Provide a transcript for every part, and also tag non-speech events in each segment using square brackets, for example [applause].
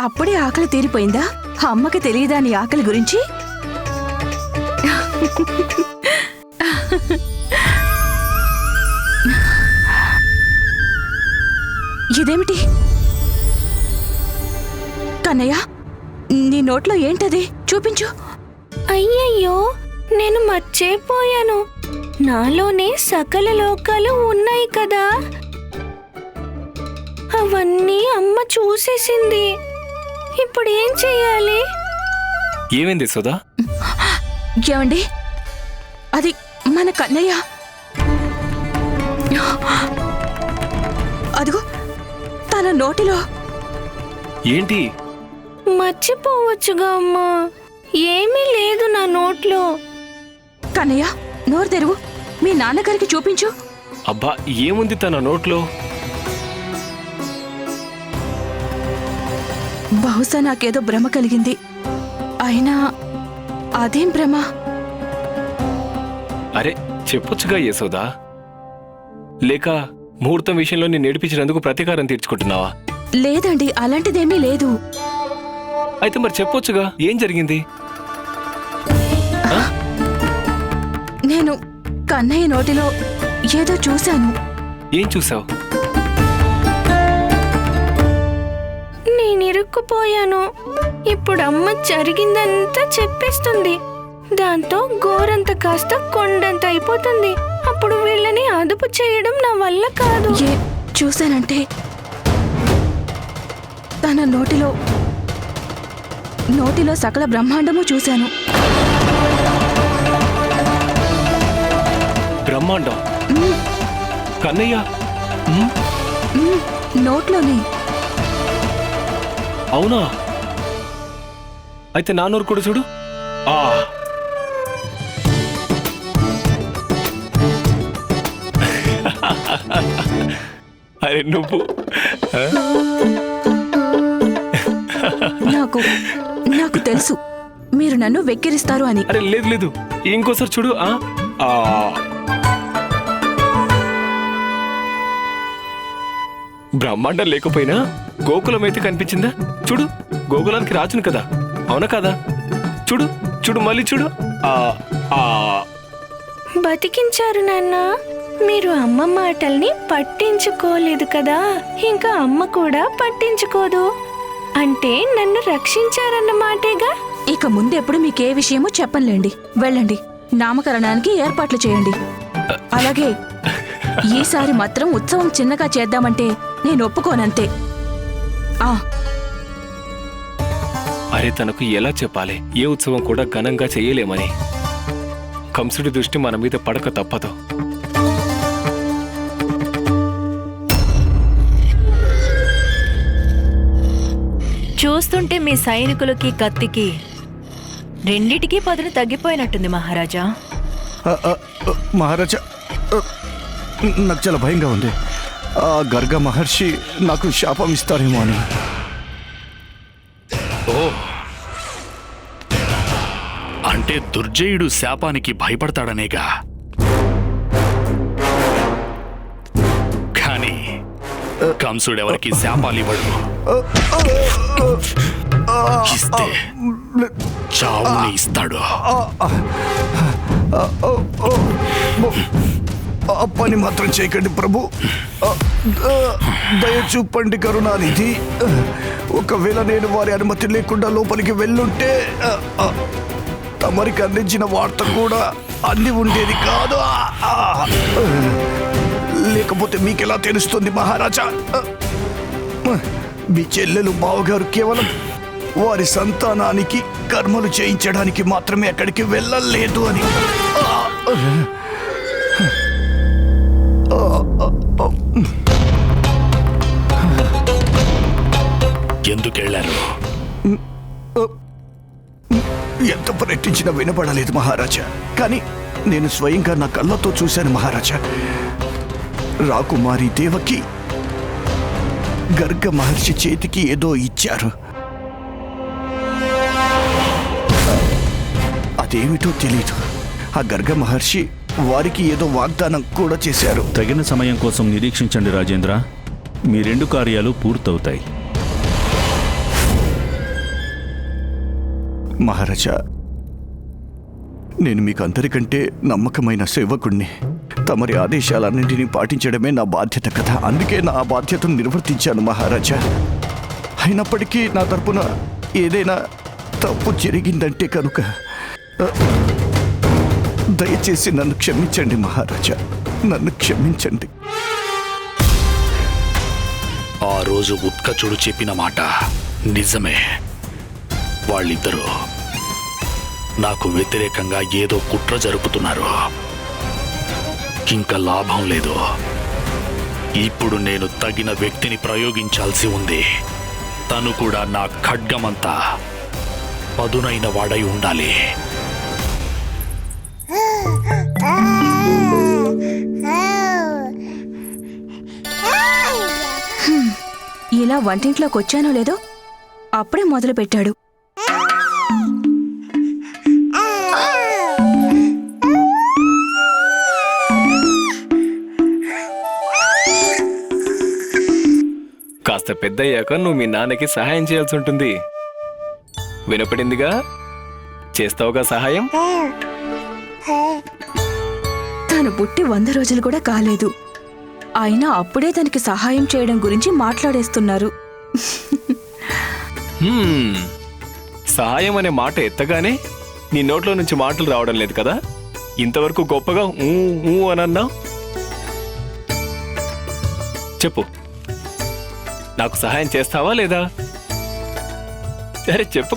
అప్పుడే ఆకలి తీరిపోయిందా? అమ్మకి తెలియదా నీ ఆకలి గురించి? ఇదేమిటి? కన్నయ్య నీ నోట్లో ఏంటది? చూపించు. అయ్యయ్యో నేను మర్చిపోయాను. నాలోనే సకల లోకాలు ఉన్నాయి కదా. అవన్నీ అమ్మ చూసేసింది. ఇప్పుడు ఏం చెయ్యాలి ఏమైంది సుధా? ఏమండి? అది మన కన్నయ్య. అదిగో తన నోటిలో. ఏంటి? మర్చిపోవచ్చుగా అమ్మా. ఏమీ లేదు నా నోట్లో. కన్నయ్య నోరు తెరువు. మీ నాన్నగారికి చూపించు. అబ్బా ఏముంది తన నోట్లో? బహుశా నాకేదో భ్రమ కలిగింది. అయినా అదేం భ్రమ? అరే చెప్పొచ్చుగా యశోదా. లేక ముహూర్తం విషయంలో నేను నేర్పించినందుకు ప్రతీకారం తీర్చుకుంటున్నావా? లేదండి అలాంటిదేమీ లేదు. అయితే మరి చెప్పొచ్చుగా ఏం జరిగింది? నేను కన్నయ్య నోటిలో ఏదో చూశాను. ఏం చూసావు నేను ఇరుక్కుపోయాను ఇప్పుడు అమ్మ జరిగిందంతా చెప్పేస్తుంది. దాంతో గోరంత కాస్త కొండంత అయిపోతుంది. అప్పుడు వీళ్ళని అదుపు చేయడం నా వల్ల కాదు. ఏ చూశానంటే తన నోటిలో నోటిలో సకల బ్రహ్మాండము చూశాను. బ్రహ్మాండం? కన్నయ్య? నోట్లోనే. అవునా? అయితే నా నోరు కూడా చూడు. ఆ. అరే నువ్వు? నాకు నాకు తెలుసు. మీరు నన్ను వెక్కిరిస్తారు అని. అరే లేదు లేదు. ఇంకోసారి చూడు ఆ? ఆ. బ్రహ్మాండం లేకపోయినా గోకులం అయితే కనిపించిందా? చూడు గోకులానికి రాజును కదా. అవునా కదా? చూడు చూడు మళ్ళీ చూడు. ఆ ఆ. బతికించారు నాన్న. మీరు అమ్మ మాటల్ని పట్టించుకోలేదు కదా. ఇంకా అమ్మ కూడా పట్టించుకోదు. అంటే నన్ను రక్షించారన్న మాటేగా? ఇక ముందెప్పుడు మీకే విషయమో చెప్పనులేండి. వెళ్ళండి. నామకరణానికి ఏర్పాట్లు చేయండి. అలాగే ఈసారి మాత్రం ఉత్సవం చిన్నగా చేద్దామంటే నేను ఒప్పుకోనంతే. అరే తనకు ఎలా చెప్పాలి? ఏ ఉత్సవం కూడా ఘనంగా చేయలేమని. కంసుడి దృష్టి మన మీద పడక తప్పదు. చూస్తుంటే మీ సైనికులకి కత్తికి రెండిటికి పదును తగ్గిపోయినట్టుంది మహారాజా. మహారాజా నాకు చాలా భయంగా ఉంది. ఆ గర్గ మహర్షి నాకు శాపం ఇస్తారేమో అని ఓ అంటే దుర్జయుడు శాపానికి భయపడతాడనేగా కానీ కంసుడెవరికి శాపాలివ్వడు ఇస్తే చావుని ఇస్తాడు ఆ పని మాత్రం చేయకండి ప్రభు. దయచూపండి కరుణానిధి. ఒకవేళ నేను వారి అనుమతి లేకుండా లోపలికి వెళ్ళుంటే తమరికి అందించిన వార్త కూడా అంది ఉండేది కాదు. లేకపోతే మీకెలా తెలుస్తుంది మహారాజా? మీ చెల్లెలు బావగారు కేవలం వారి సంతానానికి కర్మలు చేయించడానికి మాత్రమే అక్కడికి వెళ్ళలేదు అని. ఎందుకు వెళ్ళారు ఎంత ప్రయత్నించినా వినపడలేదు మహారాజా. కానీ నేను స్వయంగా నా కళ్ళతో చూశాను మహారాజా. రాకుమారి దేవకి గర్గ మహర్షి చేతికి ఏదో ఇచ్చారు. అదేమిటో తెలీదు. ఆ గర్గ మహర్షి వారికి ఏదో వాగ్దానం కూడా చేశారు. తగిన సమయం కోసం నిరీక్షించండి రాజేంద్ర. మీ రెండు కార్యాలు పూర్తవుతాయి. మహారాజా నేను మీకు అందరికంటే నమ్మకమైన సేవకుణ్ణి. తమరి ఆదేశాలన్నింటినీ పాటించడమే నా బాధ్యత కదా అందుకే నా బాధ్యతను నిర్వర్తించాను మహారాజా. అయినప్పటికీ నా తరపున ఏదైనా తప్పు జరిగిందంటే కనుక దయచేసి నన్ను క్షమించండి మహారాజా. నన్ను క్షమించండి. ఆ రోజు ఉత్కచుడు చెప్పిన మాట నిజమే. వాళ్ళిద్దరూ నాకు వ్యతిరేకంగా ఏదో కుట్ర జరుపుతున్నారు. ఇంకా లాభం లేదు. ఇప్పుడు నేను తగిన వ్యక్తిని ప్రయోగించాల్సి ఉంది. తను కూడా నా ఖడ్గమంతా పదునైన వాడై ఉండాలి. ఇలా వంటింట్లోకి వచ్చానో లేదో అప్పుడే మొదలు పెట్టాడు కాస్త పెద్దయ్యాక నువ్వు మీ నాన్నకి సహాయం చేయాల్సి ఉంటుంది. వినపడిందిగా? చేస్తావుగా సహాయం? తను పుట్టి వంద రోజులు కూడా కాలేదు. అయినా అప్పుడే తనకి సహాయం చేయడం గురించి మాట్లాడేస్తున్నారు. హ్మ్. సహాయం అనే మాట ఎత్తగానే నీ నోట్లో నుంచి మాటలు రావడం లేదు కదా? ఇంతవరకు గొప్పగా ఊ ఊ అని అన్నావు? చెప్పు. నాకు సహాయం చేస్తావా లేదా? సరే చెప్పు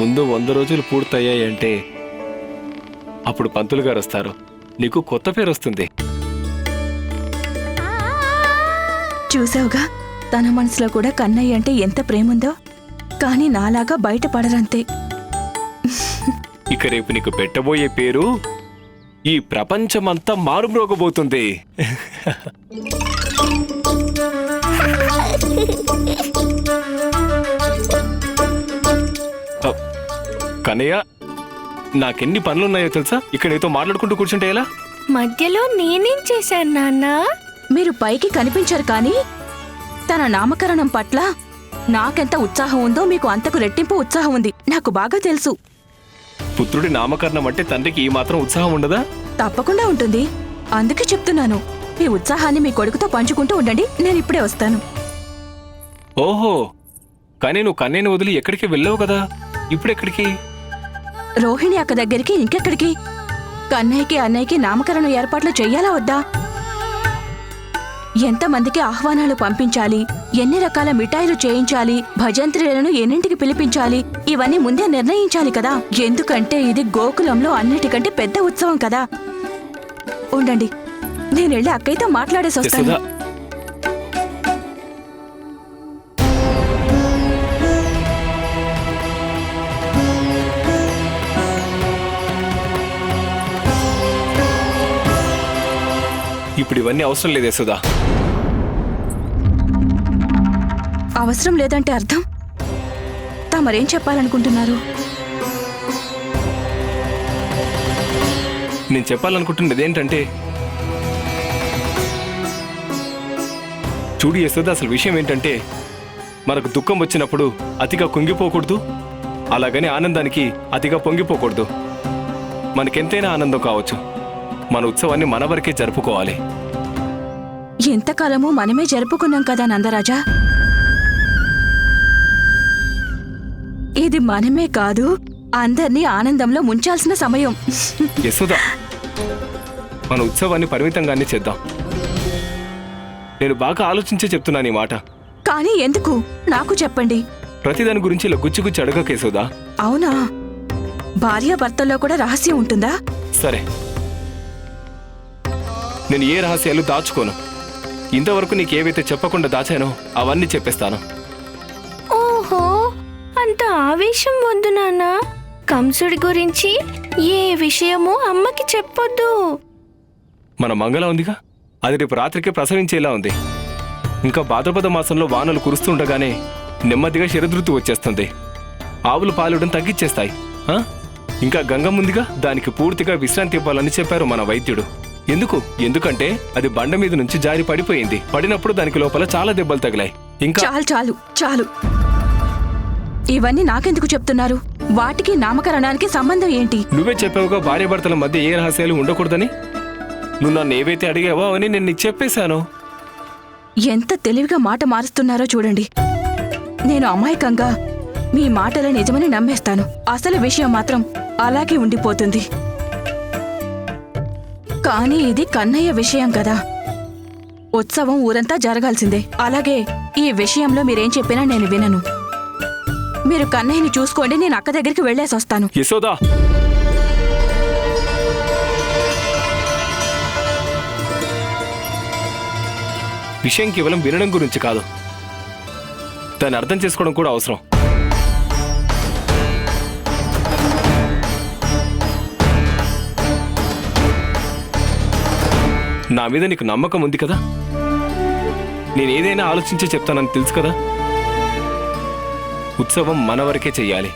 ముందు వంద రోజులు పూర్తయ్యాయి అంటే అప్పుడు పంతులు గారు వస్తారు. నీకు కొత్త పేరు వస్తుంది. చూసావుగా? తన మనసులో కూడా కన్నయ్య అంటే ఎంత ప్రేముందో? కానీ నాలాగా బయటపడరంతే. ఇక రేపు నీకు పెట్టబోయే పేరు ఈ ప్రపంచమంతా మారుమ్రోగబోతుంది. [laughs] కన్నయ్య నాకెన్ని పనులున్నాయో తెలుసా? ఇక్కడ నీతో మాట్లాడుకుంటూ కూర్చుంటే ఎలా? మధ్యలో నేనేం చేశాను నాన్న? మీరు పైకి కనిపించరు కానీ తన నామకరణం పట్ల నాకెంత ఉత్సాహం ఉందో మీకు అంతకు రెట్టింపు ఉత్సాహం ఉంది. నాకు బాగా తెలుసు. పుత్రుడి నామకరణం అంటే తండ్రికి ఈ మాత్రం ఉత్సాహం ఉండదా? తప్పకుండా ఉంటుంది. అందుకే చెప్తున్నాను. మీ ఉత్సాహాన్ని మీ కొడుకుతో పంచుకుంటూ ఉండండి. నేను ఇప్పుడే వస్తాను. ఓహో! కానీ నువ్వు కన్నయ్యని వదిలి ఎక్కడికి వెళ్ళావు కదా? ఇప్పుడెక్కడికి? రోహిణి అక్క దగ్గరికి ఇంకెక్కడికి? కన్నయ్యకి అన్నయ్యకి నామకరణం ఏర్పాట్లు చెయ్యాలా వద్దా? ఎంతమందికి ఆహ్వానాలు పంపించాలి? ఎన్ని రకాల మిఠాయిలు చేయించాలి? భజంత్రీలను ఎన్నింటికి పిలిపించాలి? ఇవన్నీ ముందే నిర్ణయించాలి కదా? ఎందుకంటే ఇది గోకులంలో అన్నిటికంటే పెద్ద ఉత్సవం కదా? ఉండండి నేను వెళ్ళి అక్కయ్యతో మాట్లాడేసి వస్తాను ఇప్పుడు ఇవన్నీ అవసరం లేదు యశోదా అవసరం లేదంటే అర్థం? తమరేం చెప్పాలనుకుంటున్నారు? నేను చెప్పాలనుకుంటున్నది ఏంటంటే చూడు యశోద అసలు విషయం ఏంటంటే మనకు దుఃఖం వచ్చినప్పుడు అతిగా కుంగిపోకూడదు అలాగని ఆనందానికి అతిగా పొంగిపోకూడదు. మనకెంతైనా ఆనందం కావచ్చు. మన ఉత్సవాన్ని మన వరకే జరుపుకోవాలి. ఎంతకాలము మనమే జరుపుకున్నాం కదా నందరాజా. ఇది మనమే కాదు అందర్నీ ఆనందంలో ముంచాల్సిన సమయం. యశోద మన ఉత్సవాన్ని పరిమితంగానే చేద్దాం. నేను బాగా ఆలోచించే చెప్తున్నాను ఈ మాట. కానీ ఎందుకు? నాకు చెప్పండి. ప్రతిదాని గురించి ఇలా గుచ్చి గుచ్చి అడగక యశోదా. అవునా? భార్యాభర్తల్లో కూడా రహస్యం ఉంటుందా? సరే. నేను ఏ రహస్యాలు దాచుకోను. ఇంతవరకు నీకు ఏవైతే చెప్పకుండా దాచానో అవన్నీ చెప్పేస్తాను. ఓహో అంత ఆవేశం వద్దు నాన్న. కంసుడి గురించి ఏ విషయము అమ్మకి చెప్పొద్దు. మన మంగళ ఉందిగా? అది రేపు రాత్రికి ప్రసవించేలా ఉంది. ఇంకా భాద్రపద మాసంలో వానలు కురుస్తుండగానే నెమ్మదిగా శరదృతు వచ్చేస్తుంది. ఆవులు పాలడం తగ్గించేస్తాయి? ఇంకా గంగ ముందుగా దానికి పూర్తిగా విశ్రాంతి ఇవ్వాలని చెప్పారు మన వైద్యుడు. ఎందుకు? ఎందుకంటే అది బండ మీద నుంచి జారి పడిపోయింది. పడినప్పుడు దానికి లోపల చాలా దెబ్బలు తగిలాయి. ఇంకా? చాలు చాలు చాలు. ఇవన్నీ నాకెందుకు చెప్తున్నారు? వాటికి నామకరణానికి సంబంధం ఏంటి? నువ్వే చెప్పావుగా భార్యాభర్తల మధ్య ఏ రహస్యాలు ఉండకూడదని? నువ్వు నన్ను ఏవైతే అడిగావో అవని నేను నీకు చెప్పేశాను. ఎంత తెలివిగా మాట మారుస్తున్నారో చూడండి. నేను అమాయకంగా మీ మాటల నిజమని నమ్మేస్తాను. అసలు విషయం మాత్రం అలాగే ఉండిపోతుంది. కానీ ఇది కన్నయ్య విషయం కదా. ఉత్సవం ఊరంతా జరగాల్సిందే. అలాగే ఈ విషయంలో మీరేం చెప్పినా నేను వినను. మీరు కన్నయ్యని చూసుకోండి నేను అక్క దగ్గరికి వెళ్ళేసి వస్తాను. యశోదా! విషయం కేవలం వినడం గురించి కాదు. దాన్ని అర్థం చేసుకోవడం కూడా అవసరం. నా మీద నీకు నమ్మకం ఉంది కదా? నేను ఏదైనా ఆలోచించే చెప్తానని తెలుసు కదా? ఉత్సవం మన వరకే చెయ్యాలి.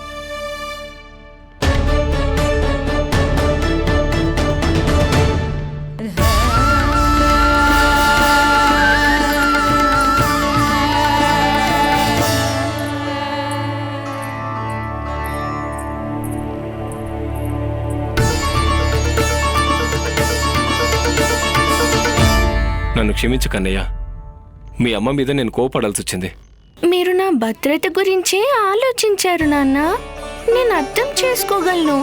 నన్ను క్షమించు కన్నయ్య మీ అమ్మ మీద నేను కోపడాల్సి వచ్చింది. మీరు నా భద్రత గురించే ఆలోచించారు నాన్న. నేను అర్థం చేసుకోగలను.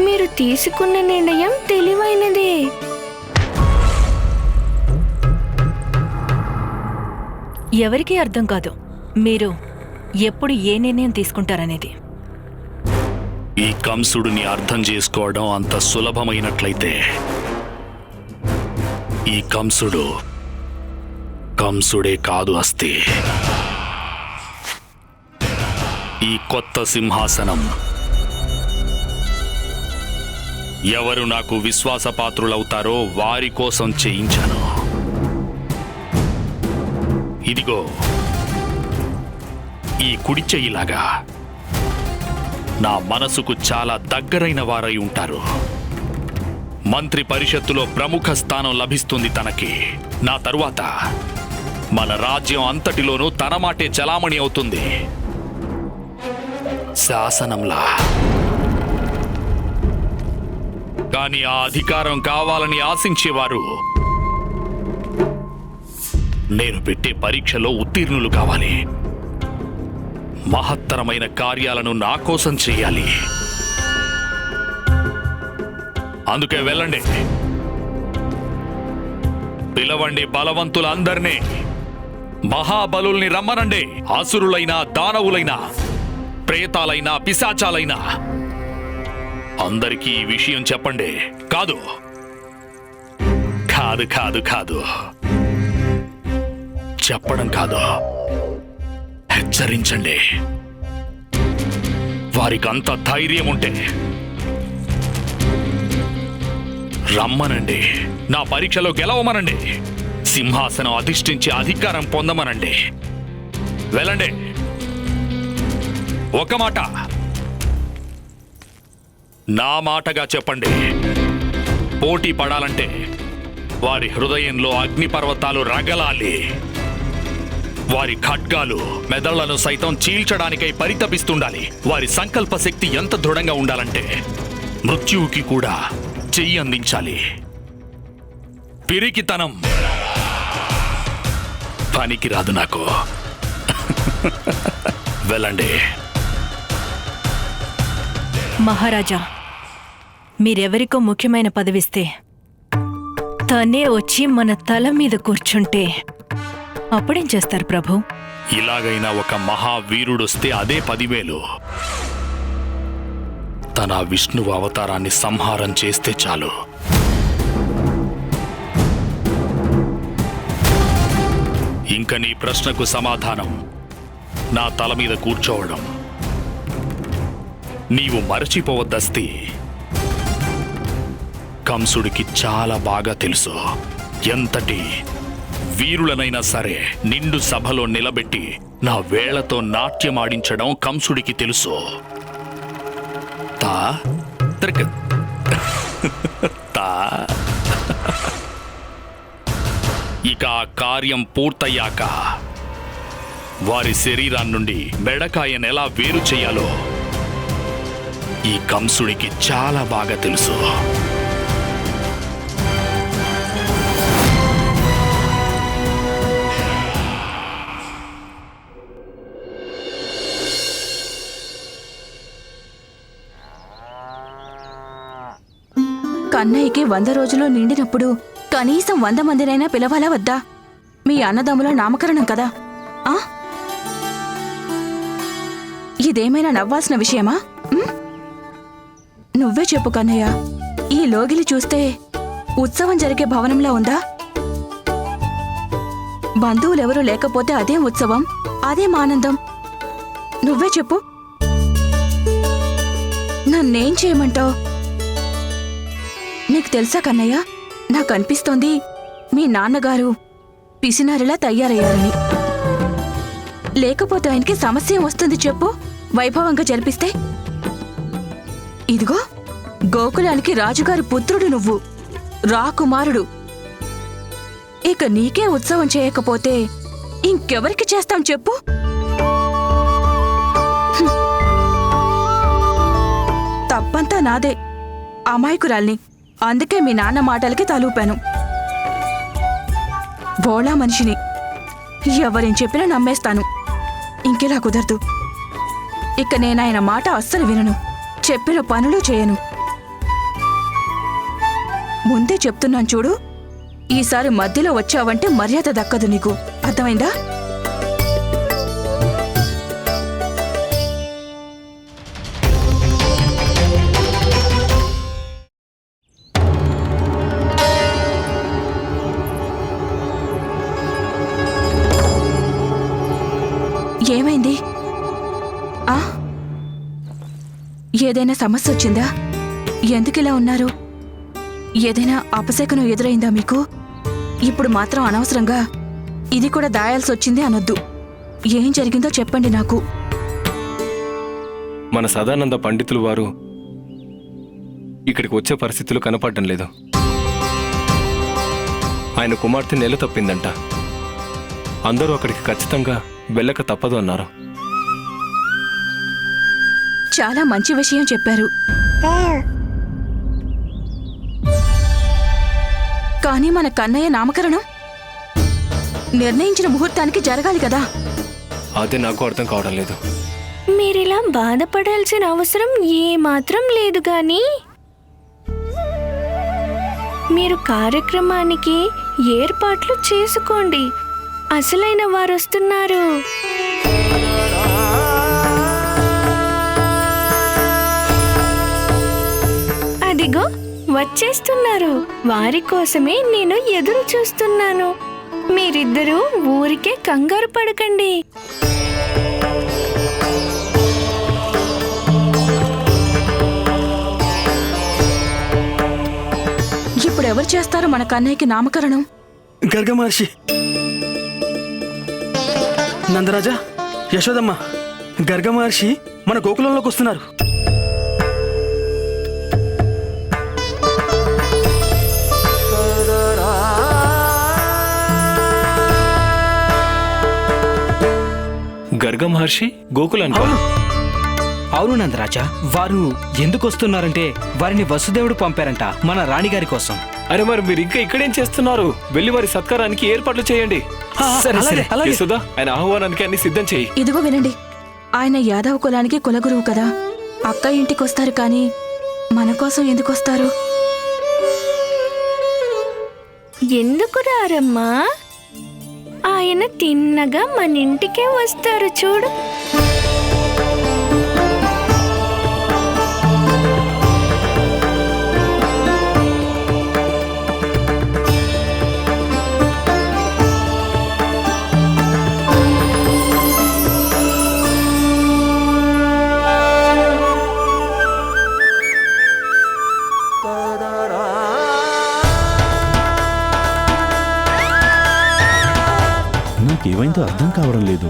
మీరు తీసుకున్న నిర్ణయం తెలివైనదే. ఎవరికీ అర్థం కాదు. మీరు ఎప్పుడు ఏ నిర్ణయం తీసుకుంటారనేది. ఈ కంసుడిని అర్థం చేసుకోవడం అంత సులభమైనట్లయితే ఈ కంసుడు కంసుడే కాదు అస్తి ఈ కొత్త సింహాసనం ఎవరు నాకు విశ్వాసపాత్రులవుతారో వారి కోసం చేయించాను. ఇదిగో ఈ కుడి చెయ్యిలాగా నా మనసుకు చాలా దగ్గరైన వారై ఉంటారు. మంత్రి పరిషత్తులో ప్రముఖ స్థానం లభిస్తుంది తనకి. నా తరువాత మన రాజ్యం అంతటిలోనూ తన మాటే చలామణి అవుతుంది. శాసనంలా. కానీ ఆ అధికారం కావాలని ఆశించేవారు నేను పెట్టే పరీక్షలో ఉత్తీర్ణులు కావాలి. మహత్తరమైన కార్యాలను నా కోసం చేయాలి. అందుకే వెళ్ళండి. పిలవండి బలవంతులందరినీ. మహాబలుల్ని రమ్మనండి. అసురులైనా దానవులైనా ప్రేతాలైనా పిశాచాలైనా. అందరికీ ఈ విషయం చెప్పండి. కాదు. కాదు కాదు కాదు. చెప్పడం కాదు. హెచ్చరించండి. వారికి అంత ధైర్యం ఉంటే. రమ్మనండి. నా పరీక్షలో గెలవమనండి. సింహాసనం అధిష్ఠించి అధికారం పొందమనండి. వెళ్ళండి. ఒక మాట. నా మాటగా చెప్పండి. పోటీ పడాలంటే వారి హృదయంలో అగ్నిపర్వతాలు రగలాలి. వారి ఖడ్గాలు మెదళ్ళను సైతం చీల్చడానికై పరితపిస్తుండాలి. వారి సంకల్ప శక్తి ఎంత దృఢంగా ఉండాలంటే మృత్యువుకి కూడా చెయ్యి అందించాలి. పిరికితనం. పనికి రాదు నాకు. వెళ్ళండి. మహారాజా మీరెవరికో ముఖ్యమైన పదవిస్తే తనే వచ్చి మన తల మీద కూర్చుంటే అప్పుడేం చేస్తారు ప్రభు? ఇలాగైనా ఒక మహావీరుడొస్తే అదే పదివేలు. తన విష్ణువు అవతారాన్ని సంహారం చేస్తే చాలు. ఇంక నీ ప్రశ్నకు సమాధానం. నా తల మీద కూర్చోవడం. నీవు మరచిపోవద్దస్తి. కంసుడికి చాలా బాగా తెలుసు. ఎంతటి వీరులనైనా సరే నిండు సభలో నిలబెట్టి నా వేళ్ళతో నాట్యమాడించడం కంసుడికి తెలుసు. తా త్రిక తా. ఇక ఆ కార్యం పూర్తయ్యాక వారి శరీరం నుండి మెడకాయను ఎలా వేరు చేయాలో ఈ కంసుడికి చాలా బాగా తెలుసు. కన్నయ్యకి వంద రోజులు నిండినప్పుడు కనీసం వంద మందినైనా పిలవాలా వద్దా? మీ అన్నదమ్ముల నామకరణం కదా. ఆ? ఇదేమైనా నవ్వాల్సిన విషయమా? నువ్వే చెప్పు కన్నయ్య. ఈ లోగిలి చూస్తే ఉత్సవం జరిగే భవనంలా ఉందా? బంధువులెవరూ లేకపోతే అదేం ఉత్సవం అదేం ఆనందం నువ్వే చెప్పు. నన్నేం చేయమంటావు? నీకు తెలుసా కన్నయ్య? నాకు అనిపిస్తోంది మీ నాన్నగారు పిసినారిలా తయారయ్యారని. లేకపోతే ఆయనకి సమస్య వస్తుంది చెప్పు. వైభవంగా జరిపిస్తే. ఇదిగో గోకులానికి రాజుగారి పుత్రుడు నువ్వు. రాకుమారుడు ఇక నీకే ఉత్సవం చేయకపోతే ఇంకెవరికి చేస్తాం చెప్పు. తప్పంతా నాదే. అమాయకురాల్ని. అందుకే మీ నాన్న మాటలకి తలూపాను. బోళా మనిషిని ఎవరేం చెప్పినా నమ్మేస్తాను. ఇంకెలా కుదరదు. ఇక నేను ఆయన మాట అస్సలు వినను. చెప్పిన పనులు చేయను. ముందే చెప్తున్నాను చూడు ఈసారి మధ్యలో వచ్చావంటే మర్యాద దక్కదు నీకు. అర్థమైందా? ఏదైనా సమస్య వచ్చిందా? ఎందుకిలా ఉన్నారు? ఏదైనా అపశకనం ఎదురైందా మీకు? ఇప్పుడు మాత్రం అనవసరంగా ఇది కూడా దాయాల్సి వచ్చింది అనొద్దు. ఏం జరిగిందో చెప్పండి నాకు. మన సదానంద పండితులు వారు ఇక్కడికి వచ్చే పరిస్థితులు కనపడడం లేదు. ఆయన కుమార్తె నెల తప్పిందంట. అందరూ అక్కడికి ఖచ్చితంగా వెళ్ళక తప్పదు అన్నారు. చాలా మంచి విషయం చెప్పారు. కానీ మన కన్నయ్య నామకరణం నిర్ణయించిన ముహూర్తానికి జరగాలి కదా. అదే నాకు అర్థం కావడం లేదు. మీరిలా బాధపడాల్సిన అవసరం ఏమాత్రం లేదు గాని. మీరు కార్యక్రమానికి ఏర్పాట్లు చేసుకోండి. అసలైన వారు వస్తున్నారు అదిగో వచ్చేస్తున్నారు. వారి కోసమే నేను ఎదురు చూస్తున్నాను. మీరిద్దరూ ఊరికే కంగారు పడకండి. ఇప్పుడు ఎవరు చేస్తారు మన కన్నయ్యకి నామకరణం? గర్గ మహర్షి. నందరాజా యశోదమ్మ గర్గ మహర్షి మన గోకులంలోకి వస్తున్నారు. గర్గ మహర్షి గోకులానికి అవును. అవును నందరాజా వారు ఎందుకు వస్తున్నారంటే వారిని వసుదేవుడు పంపారంట మన రాణిగారి కోసం. అరే మరి మీరు ఇంకా ఇక్కడేం చేస్తున్నారు? వెళ్ళి వారి సత్కారానికి ఏర్పాట్లు చేయండి. సరే సరే. అలాగే యశోదా ఆయన ఆహ్వానానికి అన్ని సిద్ధం చేయి. ఇదిగో వినండి. ఆయన యాదవ కులానికి కులగురువు కదా. అక్క ఇంటికొస్తారు కానీ మన కోసం ఎందుకొస్తారు ఎందుకు రారమ్మా? ఆయన తిన్నగా మన ఇంటికే వస్తారు చూడు. నాకేమైందో అర్థం కావడం లేదు.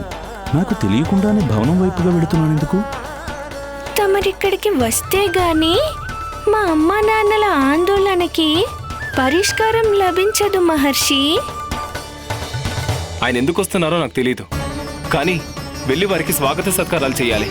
నాకు తెలియకుండానే భవనం వైపుగా వెళుతున్నాను ఎందుకు? తమరిక్కడికి వస్తే గాని మా అమ్మా నాన్నల ఆందోళనకి పరిష్కారం లభించదు మహర్షి. ఆయన ఎందుకు వస్తున్నారో నాకు తెలియదు కానీ వెళ్ళి వారికి స్వాగత సత్కారాలు చేయాలి.